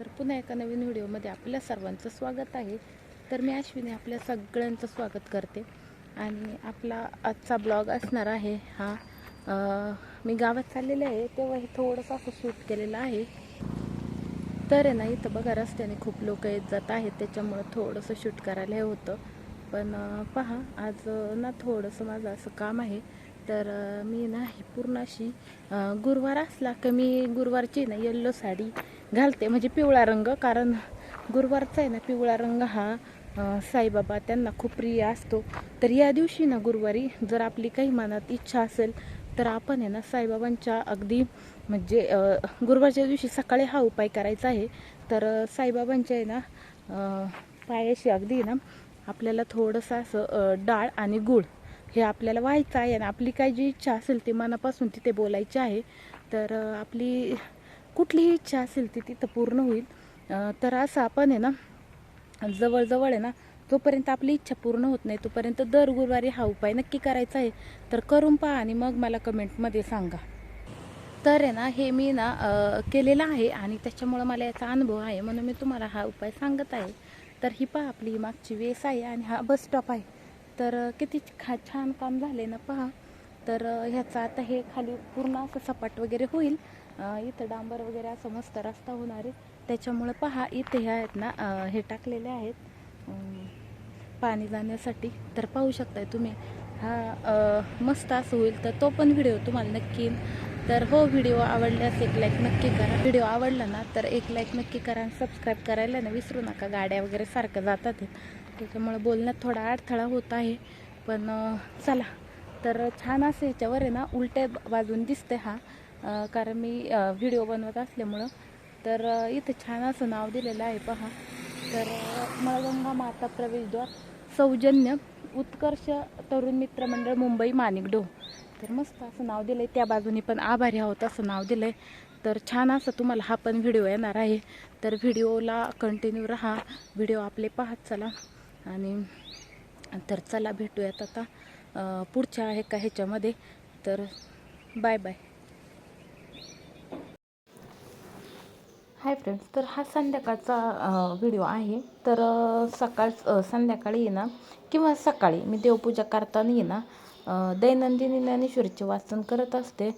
तर पुन्हा एका नवीन व्हिडिओमध्ये आपल्या सर्वांचं स्वागत आहे. तर मी अश्विनी आपल्या सगळ्यांचं स्वागत करते. आणि आपला आजचा ब्लॉग असणार आहे हा मी गावात चाललेले आहे तेव्हा हे थोडंसं असं शूट केलेलं आहे. तर आहे ना इथं बघा रस्त्याने खूप लोक येत जात आहेत त्याच्यामुळं थोडंसं शूट करायला हे होतं. पण पहा आज ना थोडंसं माझं असं काम आहे. तर मी ना ही पूर्ण अशी गुरुवार असला का मी गुरुवारची ना येल्लो साडी घालते म्हणजे पिवळा रंग. कारण गुरुवारचा आहे ना पिवळा रंग हा साईबाबा त्यांना खूप प्रिय असतो. तर या दिवशी ना गुरुवारी जर आपली काही मनात इच्छा असेल तर आपण आहे ना साईबाबांच्या अगदी म्हणजे गुरुवारच्या दिवशी सकाळी हा उपाय करायचा आहे. तर साईबाबांच्या आहे ना पायाशी अगदी ना आपल्याला थोडंसं असं डाळ आणि गूळ हे आपल्याला व्हायचं आहे आणि आपली काय जी इच्छा असेल ती मनापासून तिथे बोलायची आहे तर आपली कुठलीही इच्छा असेल ती तिथं पूर्ण होईल. तर असं आपण आहे ना जवळजवळ आहे ना जोपर्यंत आपली इच्छा पूर्ण होत नाही तोपर्यंत दर गुरुवारी हा उपाय नक्की करायचा आहे. तर करून पहा आणि मग मला कमेंटमध्ये सांगा. तर आहे ना हे मी ना केलेलं आहे आणि त्याच्यामुळं मला याचा अनुभव आहे म्हणून मी तुम्हाला हा उपाय सांगत आहे. तर ही पहा आपली मागची वेस आहे आणि हा बस स्टॉप आहे. तर किती खा छान काम झाले ना पहा. तर ह्याचा आता हे खाली पूर्ण असं सपाट वगैरे होईल. इथं डांबर वगैरे असं मस्त रस्ता होणार आहे. त्याच्यामुळं पहा इथे ह्या आहेत ना हे टाकलेले आहेत. पाणी जाण्यासाठी. तर पाहू शकताय तुम्ही. हा मस्त असं होईल. तर तो पण व्हिडिओ तुम्हाला नक्की तर हो व्हिडिओ आवडल्यास एक लाईक नक्की करा. व्हिडिओ आवडला ना तर एक लाईक नक्की करा आणि सबस्क्राईब करायला ना विसरू नका. गाड्या वगैरे सारखं जातात. आहेत. त्याच्यामुळे बोलण्यात थोडा अडथळा होत आहे. पण चला. तर छान असं ह्याच्यावर आहे ना उलट्या बाजून दिसते हा. कारण मी व्हिडिओ बनवत असल्यामुळं. तर इथं छान असं नाव दिलेलं आहे पहा. तर मळगंगा माता प्रवेशद्वार सौजन्य उत्कर्ष तरुण मित्र मंडळ मुंबई माणिकडो तर मस्त असं नाव दिलं आहे त्या बाजूनी पण आभारी आहोत असं नाव दिलं आहे तर छान असं तुम्हाला हा पण व्हिडिओ येणार आहे. तर व्हिडिओला कंटिन्यू राहा. व्हिडिओ आपले पाहत चला. आणि तर चला भेटूयात आता पुढच्या आहे का ह्याच्यामध्ये. तर बाय बाय. हाय फ्रेंड्स तर हा संध्याकाळचा व्हिडिओ आहे. तर सकाळ संध्याकाळी येणार ना किंवा सकाळी मी देवपूजा करताना येणार ना दैनंदिनी ज्ञानेश्वरीचे वाचन करत असते.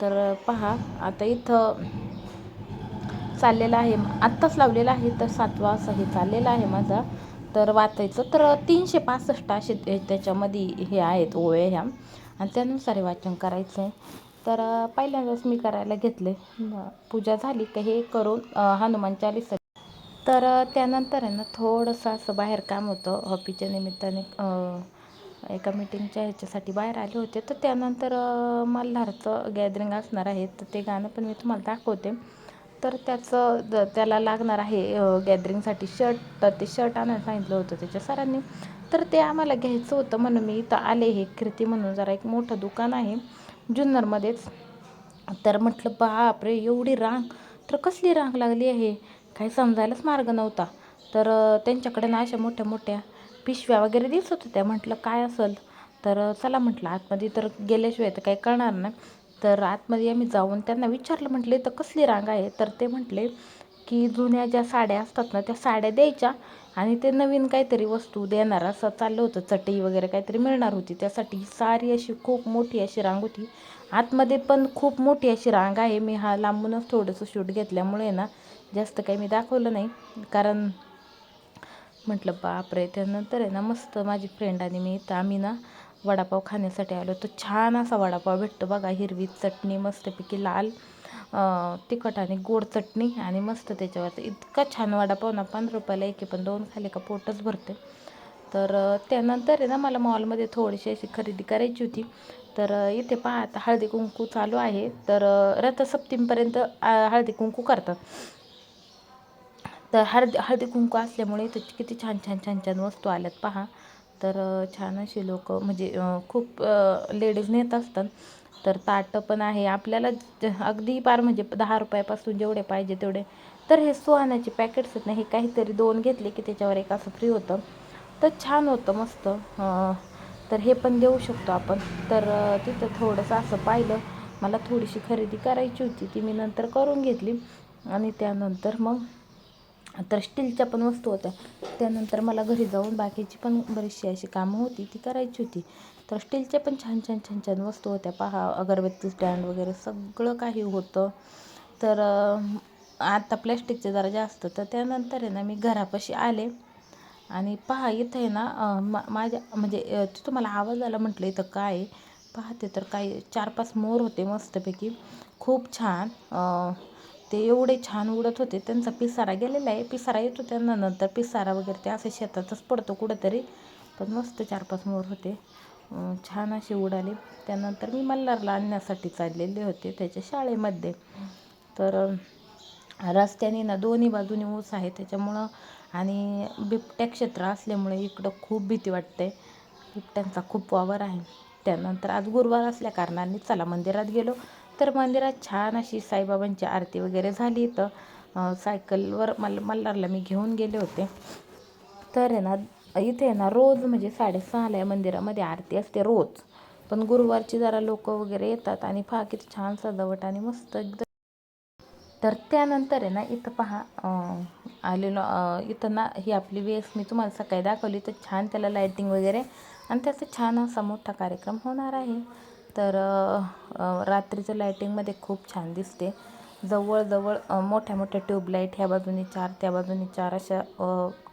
तर पहा आता इथं चाललेलं आहे आत्ताच लावलेलं आहे तर सातवा असं हे चाललेला आहे माझा. तर वाचायचं. तर तीनशे पासष्ट असे त्याच्यामध्ये हे आहेत ओळे ह्या. आणि त्यानुसार हे वाचन करायचं आहे तर पहिल्यांदाच मी करायला घेतले. पूजा झाली का हे करून हनुमान चालीसा. तर त्यानंतर आहे ना थोडंसं असं बाहेर काम होतं. हॉपीच्या निमित्ताने एका मीटिंगच्या ह्याच्यासाठी बाहेर आले होते. तर त्यानंतर मल्हारचं गॅदरिंग असणार आहे. तर ते गाणं पण मी तुम्हाला दाखवते. तर त्याचं द- त्याला लागणार आहे गॅदरिंगसाठी शर्ट तर ते शर्ट आणायला सांगितलं होतं त्याच्या सरांनी. तर ते आम्हाला घ्यायचं होतं म्हणून मी इथं आले. हे कीर्ती म्हणून जरा एक मोठं दुकान आहे जुन्नरमध्येच. तर म्हटलं बापरे एवढी रांग. तर कसली रांग लागली आहे? काही समजायलाच मार्ग नव्हता. तर त्यांच्याकडे ना अशा मोठ्या मोठ्या पिशव्या वगैरे दिसत होत्या. म्हटलं काय असेल? तर चला म्हटलं आतमध्ये तर गेल्याशिवाय तर काही कळणार नाही. तर आतमध्ये आम्ही जाऊन त्यांना विचारलं म्हटले तर कसली रांग आहे? तर ते म्हटले की जुन्या ज्या साड्या असतात ना त्या साड्या द्यायच्या आणि ते नवीन काहीतरी वस्तू देणार. असं चाललं होतं. चटई वगैरे काहीतरी मिळणार होती. त्यासाठी सारी अशी खूप मोठी अशी रांग होती. आतमध्ये पण खूप मोठी अशी रांग आहे. मी हा लांबूनच थोडंसं शूट घेतल्यामुळे ना जास्त काही मी दाखवलं नाही. कारण म्हटलं बापरे त्यानंतर आहे ना मस्त माझी फ्रेंड आणि मी तर आम्ही ना वडापाव खाण्यासाठी आलो. तर छान असा वडापाव भेटतो बघा. हिरवी चटणी मस्तपैकी लाल तिखट आणि गोड चटणी आणि मस्त त्याच्यावर. इतका छान वडापाव ना पंधरा रुपयाला एक पण दोन खाले का पोटच भरते तर त्यानंतर आहे ना मला मॉलमध्ये थोडीशी अशी खरेदी करायची होती. तर इथे पहा आता हळदी कुंकू चालू आहे. तर रथसप्तमीपर्यंत हळदी कुंकू करतात. तर हळदी हळदी कुंकू असल्यामुळे इथं किती छान छान छान छान वस्तू आल्यात पहा. तर छान अशी लोक म्हणजे खूप लेडीज नेत असतात. तर ताटं पण आहे. आपल्याला ज- अगदी पार म्हणजे दहा रुपयापासून जेवढे पाहिजे तेवढे. तर हे सुहाण्याचे पॅकेट्स आहेत ना हे काहीतरी दोन घेतले की त्याच्यावर एक असं फ्री होतं. तर छान होतं मस्त. तर हे पण देऊ शकतो आपण. तर तिथं थोडंसं असं पाहिलं. मला थोडीशी खरेदी करायची होती ती मी नंतर करून घेतली. आणि त्यानंतर मग तर स्टीलच्या पण वस्तू होत्या. त्यानंतर मला घरी जाऊन बाकीची पण बरीचशी अशी कामं होती ती करायची होती. तर स्टीलच्या पण छान छान छान छान वस्तू होत्या. पहा अगरबत्ती स्टँड वगैरे सगळं काही होतं. तर आता प्लॅस्टिकचे जरा जास्त. तर त्यानंतर आहे ना मी घरापाशी आले. आणि पहा इथं आहे ना मा माझ्या म्हणजे तिथं मला आवाज आला म्हटलं इथं काय आहे? पाहते तर काही चार पाच मोर होते मस्तपैकी. खूप छान. ते एवढे छान उडत होते त्यांचा पिसारा गेलेला आहे. पिसारा येतो त्यांना नंतर पिसारा वगैरे ते असं शेतातच पडतो कुठंतरी. पण मस्त चार पाच मोर होते. छान असे उडाले. त्यानंतर मी मल्हारला आणण्यासाठी चाललेले होते त्याच्या शाळेमध्ये. तर रस्त्याने ना दोन्ही बाजूने ऊस आहे. त्याच्यामुळं आणि बिबट्या क्षेत्र असल्यामुळे इकडं खूप भीती वाटते. बिबट्यांचा खूप वावर आहे. त्यानंतर आज गुरुवार असल्या कारणाने चला मंदिरात गेलो. तर मंदिरात छान अशी साईबाबांची आरती वगैरे झाली तर सायकलवर मल मल्हारला मी घेऊन गेले होते. तर आहे ना इथे आहे ना रोज म्हणजे साडेसहाला या मंदिरामध्ये आरती असते रोज. पण गुरुवारची जरा लोक वगैरे येतात आणि पहा किती छान सजावट आणि मस्त एकदम. तर त्यानंतर आहे ना इथं पहा आलेलो इथं ना ही आपली वेस मी तुम्हाला सकाळी दाखवली तर छान त्याला लायटिंग वगैरे. आणि त्याचा छान असा मोठा कार्यक्रम होणार आहे. तर अं, अं, रात्रीचं लायटिंगमध्ये खूप छान दिसते. जवळजवळ मोठ्या मोठ्या ट्यूबलाईट ह्या बाजूनी चार त्या बाजूनी चार अशा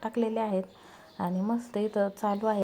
टाकलेल्या आहेत. आणि मस्त इथं चालू आहे.